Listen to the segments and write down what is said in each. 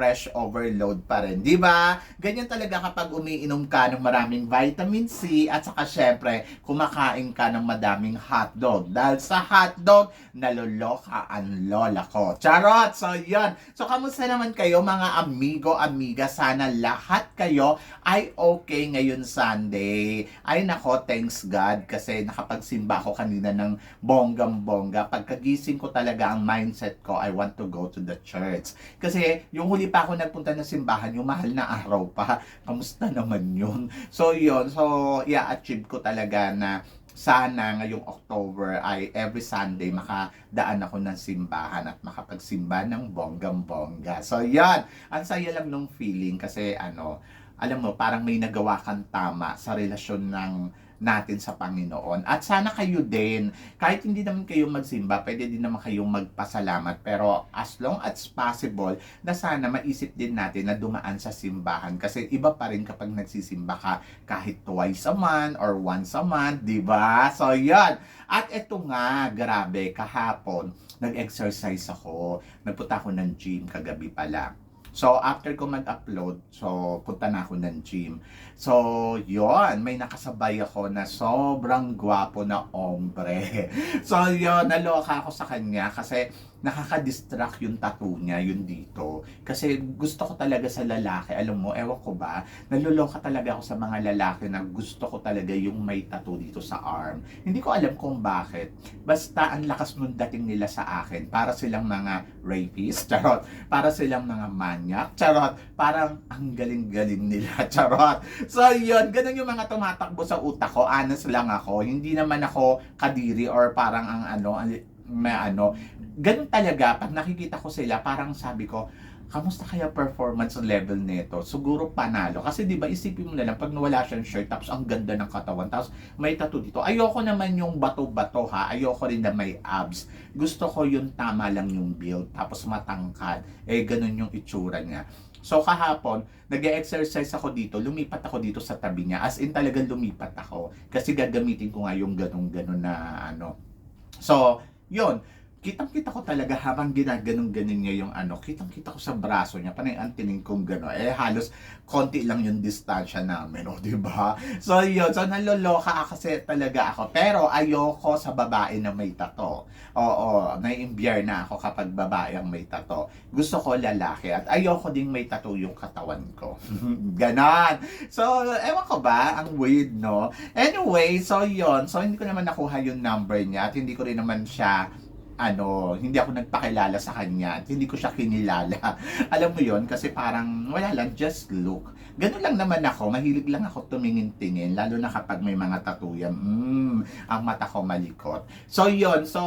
fresh overload pa rin, di ba? Ganyan talaga kapag umiinom ka ng maraming vitamin C at saka syempre kumakain ka ng madaming hotdog. Dahil sa hotdog, naloloka ang lola ko. Charot! So, yun. So, kamusta naman kayo mga amigo, amiga? Sana lahat kayo ay okay ngayon Sunday. Ay nako, thanks God kasi nakapagsimba ako kanina ng bonggam-bongga. Pagkagising ko talaga ang mindset ko, I want to go to the church. Kasi yung huli pa ako nagpunta ng simbahan, yung mahal na araw pa. Kamusta naman yun? So yun, so i-achieve ko talaga na sana ngayong October ay every Sunday makadaan ako ng simbahan at makapagsimba ng bonggam-bongga. So yan, ang saya lang nung feeling kasi ano, alam mo, parang may nagawa kang tama sa relasyon ng natin sa Panginoon. At sana kayo din, kahit hindi naman kayo magsimba, pwede din naman kayong magpasalamat. Pero as long as possible, na sana maisip din natin na dumaan sa simbahan. Kasi iba pa rin kapag nagsisimba ka kahit twice a month or once a month, di ba? So, yan. At eto nga, grabe, kahapon, nag-exercise ako. Nagpunta ako ng gym kagabi pala. So, after ko mag-upload, so, punta na ako ng gym. So, yon may nakasabay ako na sobrang gwapo na ombre. So, yon naloka ako sa kanya kasi nakaka-distract yung tattoo niya, yun dito. Kasi gusto ko talaga sa lalaki, alam mo, ewan ko ba, naluloka talaga ako sa mga lalaki na gusto ko talaga yung may tattoo dito sa arm. Hindi ko alam kung bakit. Basta ang lakas nung dating nila sa akin. Para silang mga rapist, charot. Para silang mga manyak, charot. Parang ang galing-galing nila, charot. So yun, ganun yung mga tumatakbo sa utak ko. Honest lang ako. Hindi naman ako kadiri or parang ang ano, may ano, ganun talaga, pag nakikita ko sila, parang sabi ko, kamusta kaya performance level nito? Siguro panalo. Kasi di ba isipin mo na lang, pag nawala siyang shirt, tapos ang ganda ng katawan, tapos may tattoo dito. Ayoko naman yung bato-bato ha, ayoko rin na may abs. Gusto ko yung tama lang yung build, tapos matangkad. Eh, ganun yung itsura niya. So kahapon, nag-exercise ako dito, lumipat ako dito sa tabi niya. As in talagang lumipat ako. Kasi gagamitin ko nga yung ganun-ganun na ano. So, yun. Kitang-kita ko talaga habang ginaganon-ganon niya yung ano, kitang-kita ko sa braso niya, panay ang tining kong gano'n. Eh, halos konti lang yung distansya namin, o, di ba? So, yun. So, naloloka kasi talaga ako. Pero, ayoko sa babae na may tato. Oo, naiimbiyar na ako kapag babae ang may tato. Gusto ko lalaki at ayoko ding may tato yung katawan ko. Ganon. So, ewan ko ba? Ang weird, no? Anyway, so yun. So, hindi ko naman nakuha yung number niya at hindi ko rin naman siya ano, hindi ako nagpakilala sa kanya at hindi ko siya kinilala. Alam mo yon kasi parang wala lang, just look. Ganun lang naman ako, mahilig lang ako tumingin-tingin, lalo na kapag may mga tattoo yan. Mm, ang mata ko malikot. So yon so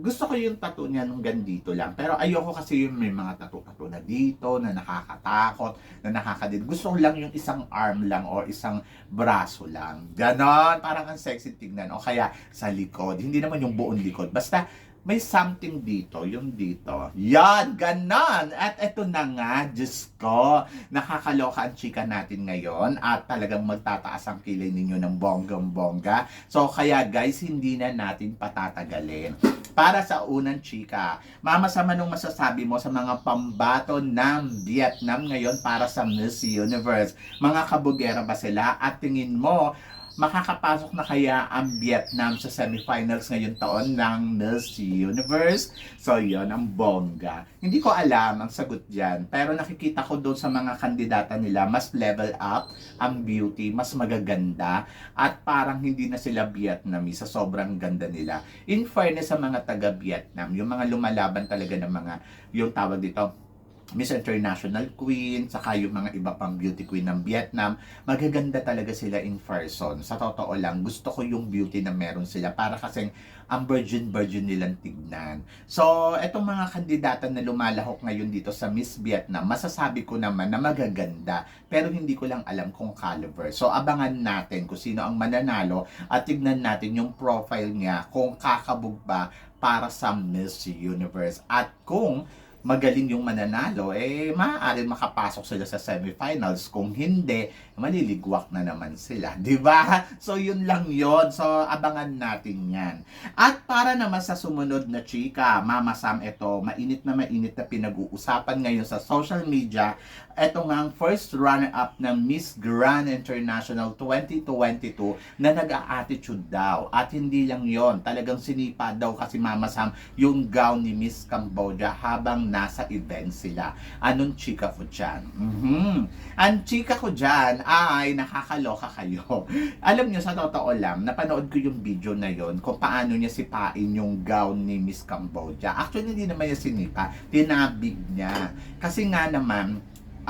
gusto ko yung tattoo niya nung gandito lang. Pero ayoko kasi yung may mga tattoo-tattoo na dito, na nakakatakot, na nakakadid. Gusto ko lang yung isang arm lang or isang braso lang. Ganon, parang ang sexy tignan. O kaya sa likod, hindi naman yung buong likod. Basta may something dito, yung dito. Yan, ganon. At eto na nga, Diyos ko, nakakaloka ang chika natin ngayon at talagang magtataas ang kilay ninyo ng bonggang-bongga. So, kaya guys, hindi na natin patatagalin. Para sa unang chika, mama sama nung masasabi mo sa mga pambato ng Vietnam ngayon para sa Miss Universe. Mga kabugera ba sila? At tingin mo, makakapasok na kaya ang Vietnam sa semifinals ngayon taon ng Miss Universe? So, yon ang bongga. Hindi ko alam ang sagot dyan, pero nakikita ko doon sa mga kandidata nila, mas level up ang beauty, mas magaganda, at parang hindi na sila Vietnamese sa sobrang ganda nila. In fairness sa mga taga-Vietnam, yung mga lumalaban talaga ng mga, yung tawag dito, Miss International Queen, saka yung mga iba pang beauty queen ng Vietnam, magaganda talaga sila in person. Sa totoo lang, gusto ko yung beauty na meron sila para kasing ang virgin-virgin nilang tignan. So, etong mga kandidata na lumalahok ngayon dito sa Miss Vietnam, masasabi ko naman na magaganda, pero hindi ko lang alam kung caliber. So, abangan natin kung sino ang mananalo at tignan natin yung profile niya kung kakabog ba para sa Miss Universe. At kung magaling yung mananalo, eh, maaaring makapasok sila sa semifinals. Kung hindi, maliligwak na naman sila. ba? So, yun lang yon So, abangan natin yan. At para naman sa sumunod na chika, Mama Sam, ito, mainit na mainit na pinag-uusapan ngayon sa social media. Ito nga ang first runner-up ng Miss Grand International 2022 na nag-a-attitude daw. At hindi lang yon talagang sinipa daw kasi Mama Sam yung gown ni Miss Cambodia habang nasa event sila. Anong chika ko dyan? Mhm. Ang chika ko dyan ay nakakaloka kayo. Alam nyo, sa totoo lang, napanood ko yung video na yon kung paano niya sipain yung gown ni Miss Cambodia. Actually, hindi naman niya sinipa. Tinabig niya. Kasi nga naman,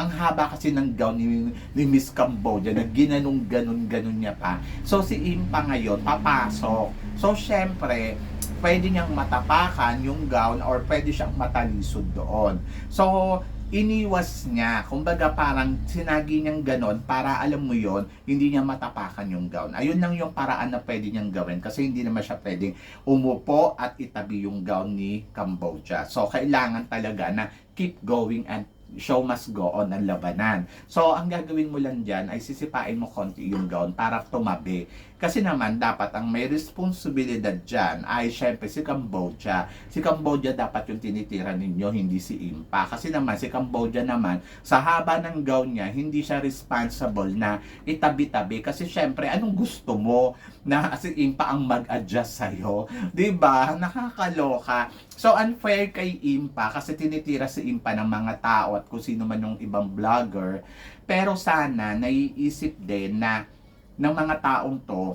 ang haba kasi ng gown ni, ni Miss Cambodia na ginanong ganon ganon niya pa. So si Impa ngayon papasok. So syempre, pwede niyang matapakan yung gown or pwede siyang matalisod doon. So iniwas niya. Kumbaga parang sinagi niyang ganon para alam mo yon hindi niya matapakan yung gown. Ayun lang yung paraan na pwede niyang gawin kasi hindi naman siya pwedeng umupo at itabi yung gown ni Cambodia. So kailangan talaga na keep going and show must go on ang labanan. So, ang gagawin mo lang dyan ay sisipain mo konti yung gown para tumabi. Kasi naman, dapat ang may responsibilidad dyan ay syempre si Cambodia. Si Cambodia dapat yung tinitira ninyo, hindi si Impa. Kasi naman, si Cambodia naman, sa haba ng gown niya, hindi siya responsible na itabi-tabi. Kasi syempre, anong gusto mo na si Impa ang mag-adjust sa'yo? ba Nakakaloka. So, unfair kay Impa kasi tinitira si Impa ng mga tao at kung sino man yung ibang vlogger. Pero sana, naiisip din na ng mga taong to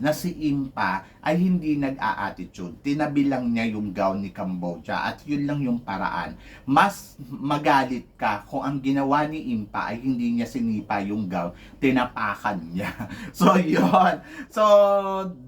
na si Impa ay hindi nag-a-attitude. Tinabi lang niya yung gown ni Cambodia at yun lang yung paraan. Mas magalit ka kung ang ginawa ni Impa ay hindi niya sinipa yung gown, tinapakan niya. So, yun. So,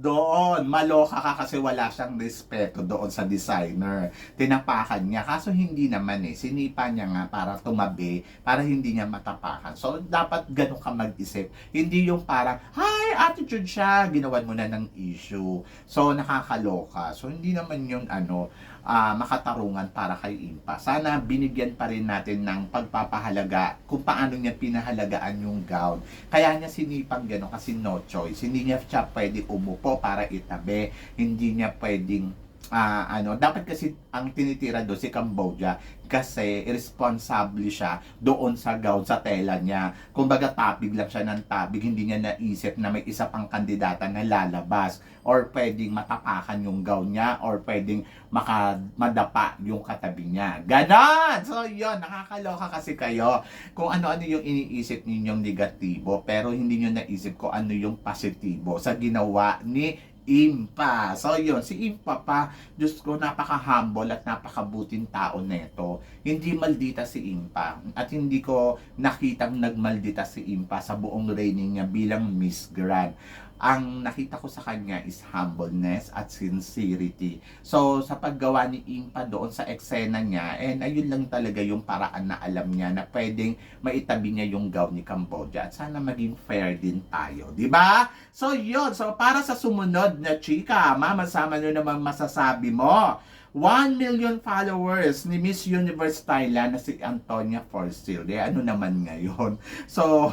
doon, maloka ka kasi wala siyang respeto doon sa designer. Tinapakan niya. Kaso hindi naman eh. Sinipa niya nga para tumabi, para hindi niya matapakan. So, dapat ganun ka mag-isip. Hindi yung parang, hi, attitude siya, ginawan mo na ng issue. So, nakakaloka. So, hindi naman yung ano, ah, makatarungan para kay Impa. Sana binigyan pa rin natin ng pagpapahalaga kung paano niya pinahalagaan yung gown. Kaya niya sinipang gano'n kasi no choice. Hindi niya siya pwede umupo para itabi. Hindi niya pwedeng ah ano, dapat kasi ang tinitira doon si Cambodia kasi irresponsible siya doon sa gown, sa tela niya. Kumbaga tabig lang siya ng tabig, hindi niya naisip na may isa pang kandidata na lalabas or pwedeng matapakan yung gown niya or pwedeng maka, madapa yung katabi niya. Ganon! So yun, nakakaloka kasi kayo kung ano-ano yung iniisip ninyong negatibo pero hindi nyo naisip ko ano yung positibo sa ginawa ni Impa. So, yun, si Impa pa, Diyos ko, napaka-humble at napakabuting tao neto. Hindi maldita si Impa. At hindi ko nakitang nagmaldita si Impa sa buong reigning niya bilang Miss Grand ang nakita ko sa kanya is humbleness at sincerity. So, sa paggawa ni Impa doon sa eksena niya, and ayun lang talaga yung paraan na alam niya na pwedeng maitabi niya yung gown ni Cambodia. At sana maging fair din tayo. di ba? So, yun. So, para sa sumunod na chika, mama, sama nyo naman masasabi mo. 1 million followers ni Miss Universe Thailand na si Antonia Forsyth. Eh, ano naman ngayon? So,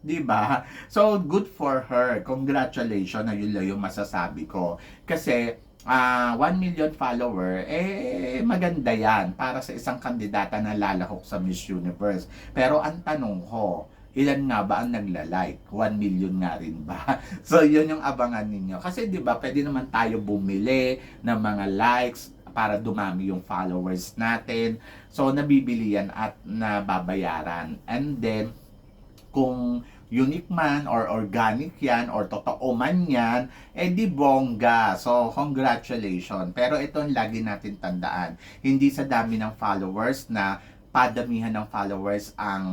'di ba? So good for her. Congratulations. Ayun lang yung masasabi ko. Kasi ah 1 million follower, eh maganda yan para sa isang kandidata na lalahok sa Miss Universe. Pero ang tanong ko, ilan nga ba ang nagla-like? 1 million nga rin ba? So, yun yung abangan ninyo. Kasi, di ba, pwede naman tayo bumili ng mga likes para dumami yung followers natin. So, nabibili yan at nababayaran. And then, kung unique man or organic yan or totoo man yan, eh di bongga. So, congratulations. Pero ito ang lagi natin tandaan. Hindi sa dami ng followers na padamihan ng followers ang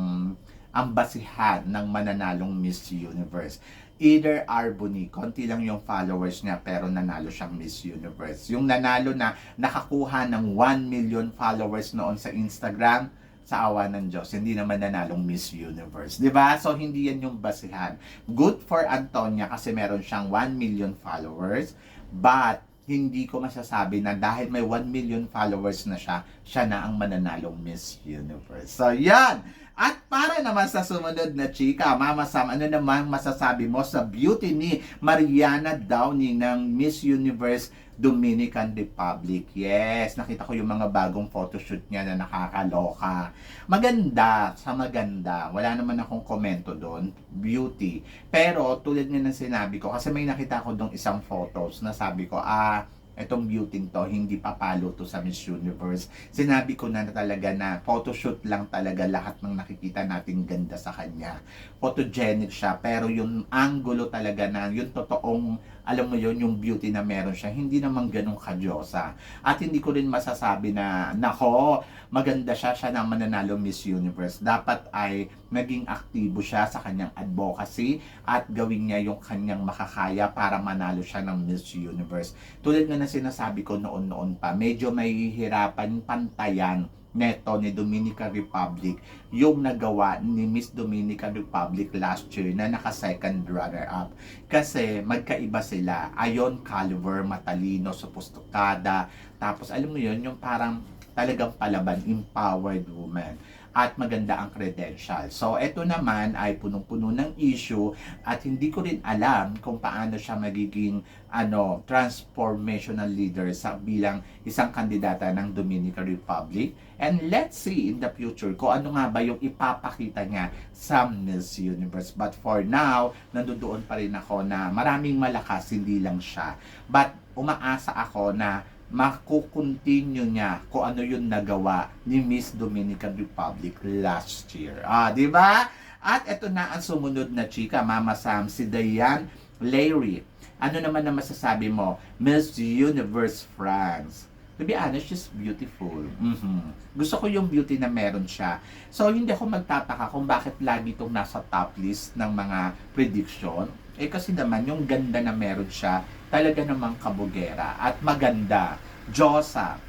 ang basihan ng mananalong Miss Universe. Either Arboni, konti lang yung followers niya pero nanalo siyang Miss Universe. Yung nanalo na nakakuha ng 1 million followers noon sa Instagram, sa awa ng Diyos, hindi naman nanalong Miss Universe. ba? So, hindi yan yung basihan. Good for Antonia kasi meron siyang 1 million followers, but hindi ko masasabi na dahil may 1 million followers na siya, siya na ang mananalong Miss Universe. So, yan! At para naman sa sumunod na chika, Mama Sam, ano naman masasabi mo sa beauty ni Mariana Downey ng Miss Universe Dominican Republic? Yes, nakita ko yung mga bagong photoshoot niya na nakakaloka. Maganda, sa maganda. Wala naman akong komento doon. Beauty. Pero tulad nga ng sinabi ko, kasi may nakita ko dong isang photos na sabi ko, ah, etong beauty to, hindi papalo to sa Miss Universe. Sinabi ko na talaga na photoshoot lang talaga lahat ng nakikita nating ganda sa kanya. Photogenic siya, pero yung angulo talaga na, yung totoong, alam mo yon yung beauty na meron siya, hindi naman ganun kadyosa. At hindi ko rin masasabi na, nako, maganda siya, siya na mananalo Miss Universe. Dapat ay naging aktibo siya sa kanyang advocacy at gawin niya yung kanyang makakaya para manalo siya ng Miss Universe. Tulad nga na sinasabi ko noon-noon pa, medyo may hirapan pantayan neto ni Dominican Republic yung nagawa ni Miss Dominican Republic last year na naka-second runner-up. Kasi magkaiba sila. Ayon caliber, matalino, sophisticada. Tapos alam mo yun, yung parang talagang palaban, empowered woman at maganda ang credential. So, ito naman ay punong-puno ng issue at hindi ko rin alam kung paano siya magiging ano, transformational leader sa bilang isang kandidata ng Dominican Republic. And let's see in the future kung ano nga ba yung ipapakita niya sa Miss Universe. But for now, nandoon pa rin ako na maraming malakas, hindi lang siya. But umaasa ako na makukontinue niya kung ano yung nagawa ni Miss Dominican Republic last year. Ah, di ba? At ito na ang sumunod na chika, Mama Sam, si Diane Larry. Ano naman na masasabi mo? Miss Universe France. To be honest, she's beautiful. Mhm. Gusto ko yung beauty na meron siya. So, hindi ako magtataka kung bakit lagi itong nasa top list ng mga prediction. Eh kasi naman, yung ganda na meron siya, talaga namang kabugera at maganda. Diyosa.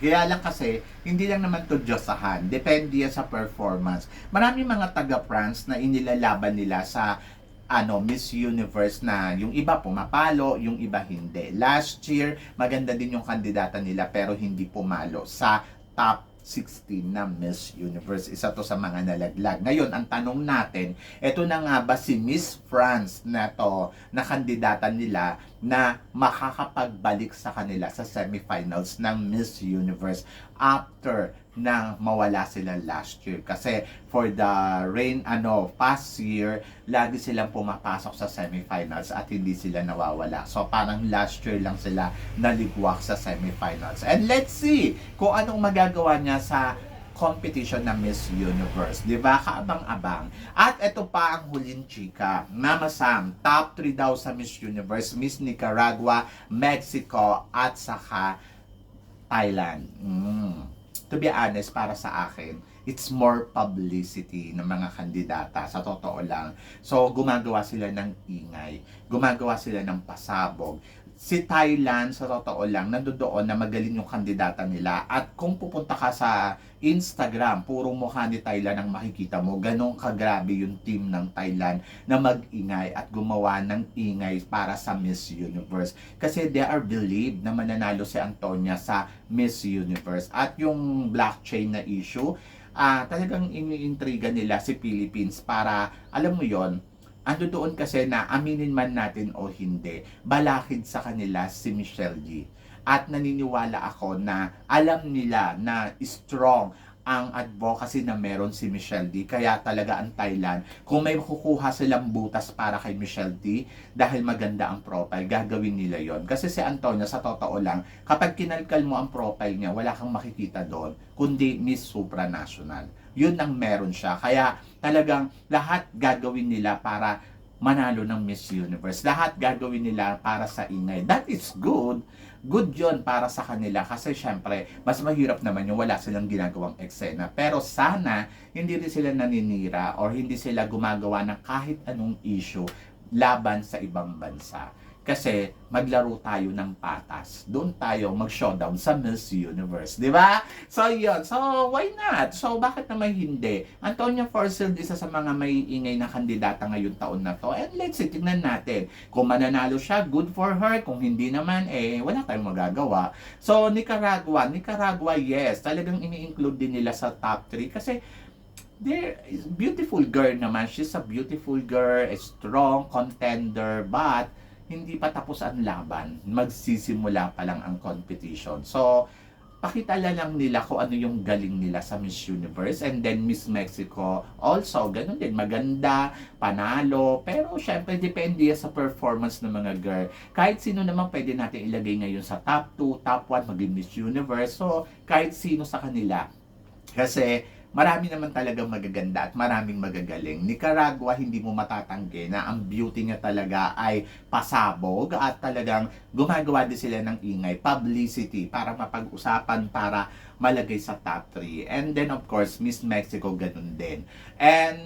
Kaya lang kasi, hindi lang naman to Diyosahan. Depende sa performance. Maraming mga taga-France na inilalaban nila sa ano, Miss Universe na yung iba pumapalo, yung iba hindi. Last year, maganda din yung kandidata nila pero hindi pumalo sa top 16 na Miss Universe. Isa to sa mga nalaglag. Ngayon, ang tanong natin, eto na nga ba si Miss France na to, na kandidata nila na makakapagbalik sa kanila sa semifinals ng Miss Universe after na mawala sila last year. Kasi for the rain, ano, past year, lagi silang pumapasok sa semifinals at hindi sila nawawala. So parang last year lang sila naligwak sa semifinals. And let's see kung anong magagawa niya sa competition na Miss Universe. Di ba? Kaabang-abang. At ito pa ang huling chika. Mama Sam, top 3 daw sa Miss Universe. Miss Nicaragua, Mexico, at saka Thailand. Mm. To be honest, para sa akin, it's more publicity ng mga kandidata, sa totoo lang. So, gumagawa sila ng ingay. Gumagawa sila ng pasabog. Si Thailand, sa totoo lang, nandoon na magaling yung kandidata nila. At kung pupunta ka sa Instagram, puro mukha ni Thailand ang makikita mo. Ganon kagrabe yung team ng Thailand na mag-ingay at gumawa ng ingay para sa Miss Universe. Kasi they are believed na mananalo si Antonia sa Miss Universe. At yung blockchain na issue, ah talagang iniintriga nila si Philippines para, alam mo yon ando doon kasi na aminin man natin o hindi, balakid sa kanila si Michelle G. At naniniwala ako na alam nila na strong ang advocacy na meron si Michelle D. Kaya talaga ang Thailand, kung may kukuha silang butas para kay Michelle D, dahil maganda ang profile, gagawin nila yon Kasi si Antonia, sa totoo lang, kapag kinalkal mo ang profile niya, wala kang makikita doon, kundi Miss Supranational. Yun ang meron siya. Kaya talagang lahat gagawin nila para manalo ng Miss Universe. Lahat gagawin nila para sa ingay. That is good. good yon para sa kanila kasi syempre, mas mahirap naman yung wala silang ginagawang eksena. Pero sana, hindi rin sila naninira or hindi sila gumagawa ng kahit anong issue laban sa ibang bansa. Kasi maglaro tayo ng patas. Doon tayo mag-showdown sa Miss Universe. Di ba? So, yun. So, why not? So, bakit naman hindi? Antonio Forsyth, isa sa mga may ingay na kandidata ngayong taon na to. And let's see, tignan natin. Kung mananalo siya, good for her. Kung hindi naman, eh, wala tayong magagawa. So, Nicaragua. Nicaragua, yes. Talagang ini-include din nila sa top 3 kasi there is beautiful girl naman. She's a beautiful girl, a strong contender, but hindi pa tapos ang laban. Magsisimula pa lang ang competition. So, pakita lang nila kung ano yung galing nila sa Miss Universe. And then Miss Mexico also ganun din. Maganda panalo. Pero syempre depende sa performance ng mga girl. Kahit sino naman pwede natin ilagay ngayon sa top 2 top 1 maging Miss Universe. So kahit sino sa kanila. Kasi marami naman talagang magaganda at maraming magagaling. Nicaragua, hindi mo matatanggi na ang beauty niya talaga ay pasabog at talagang gumagawa din sila ng ingay, publicity para mapag-usapan, para malagay sa top 3. And then of course, Miss Mexico ganun din. And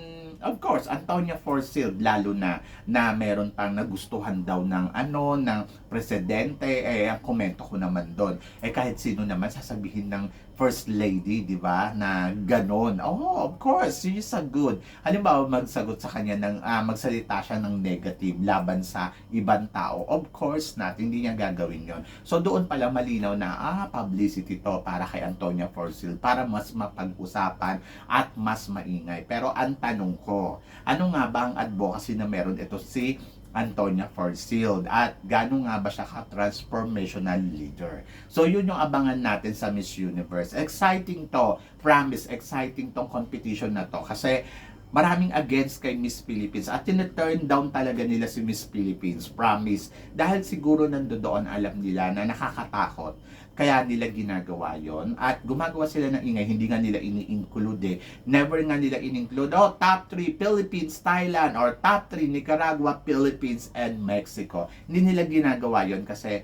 of course, Antonia Forsyth lalo na na meron pang nagustuhan daw ng ano ng presidente eh ang komento ko naman doon eh kahit sino naman sasabihin ng first lady, di ba? Na ganon. Oh, of course, she is a good. Halimbawa, magsagot sa kanya ng, ah, magsalita siya ng negative laban sa ibang tao. Of course not, hindi niya gagawin yon So, doon pala malinaw na, ah, publicity to para kay Antonia Forsyth para mas mapag-usapan at mas maingay. Pero ang tanong ko, ano nga ba ang advocacy na meron ito si Antonia Forsyth at gaano nga ba siya ka-transformational leader. So yun yung abangan natin sa Miss Universe. Exciting to, promise, exciting tong competition na to kasi maraming against kay Miss Philippines at tineturn down talaga nila si Miss Philippines, promise. Dahil siguro nandoon alam nila na nakakatakot kaya nila ginagawa yon at gumagawa sila ng ingay. Hindi nga nila ini-include eh. never nga nila in-include. Oh top 3 Philippines, Thailand. Or top 3 Nicaragua, Philippines and Mexico. Hindi nila ginagawa yon kasi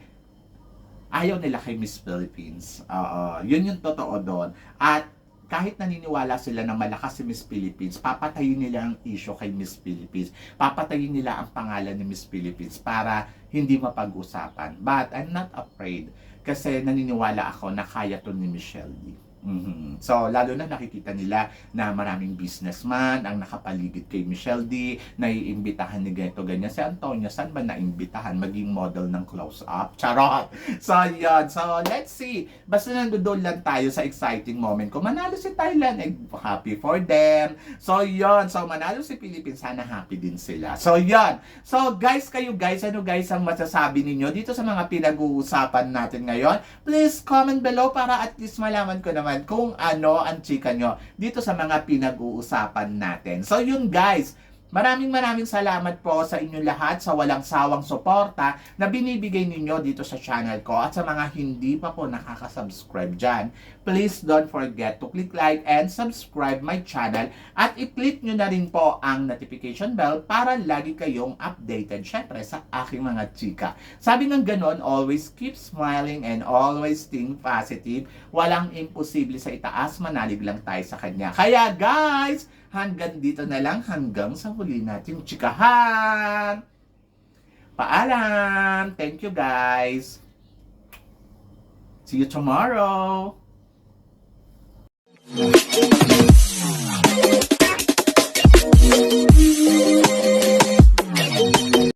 ayaw nila kay Miss Philippines. Oo yun yung totoo doon. At kahit naniniwala sila na malakas si Miss Philippines, papatayin nila ang issue kay Miss Philippines. Papatayin nila ang pangalan ni Miss Philippines para hindi mapag-usapan. But I'm not afraid kasi naniniwala ako na kaya to ni Michelle D. Mhm. So, lalo na nakikita nila na maraming businessman ang nakapaligid kay Michelle D, naiimbitahan ni ganito ganyan. Si Antonio, saan ba naimbitahan maging model ng close-up? Charot! So, yun. So, let's see. Basta nandoon lang tayo sa exciting moment. Kung manalo si Thailand, eh, happy for them. So, yun. So, manalo si Philippines, sana happy din sila. So, yun. So, guys, kayo guys, ano guys ang masasabi ninyo dito sa mga pinag-uusapan natin ngayon? Please comment below para at least malaman ko naman kung ano ang chika nyo dito sa mga pinag-uusapan natin. So yun guys, Maraming maraming salamat po sa inyo lahat sa walang sawang suporta na binibigay ninyo dito sa channel ko at sa mga hindi pa po nakaka-subscribe dyan. Please don't forget to click like and subscribe my channel at i-click nyo na rin po ang notification bell para lagi kayong updated syempre sa aking mga chika. Sabi ng ganon, always keep smiling and always think positive. Walang imposible sa itaas, manalig lang tayo sa kanya. Kaya guys, hanggang dito na lang hanggang sa huli nating chikahan. Paalam! Thank you guys! See you tomorrow!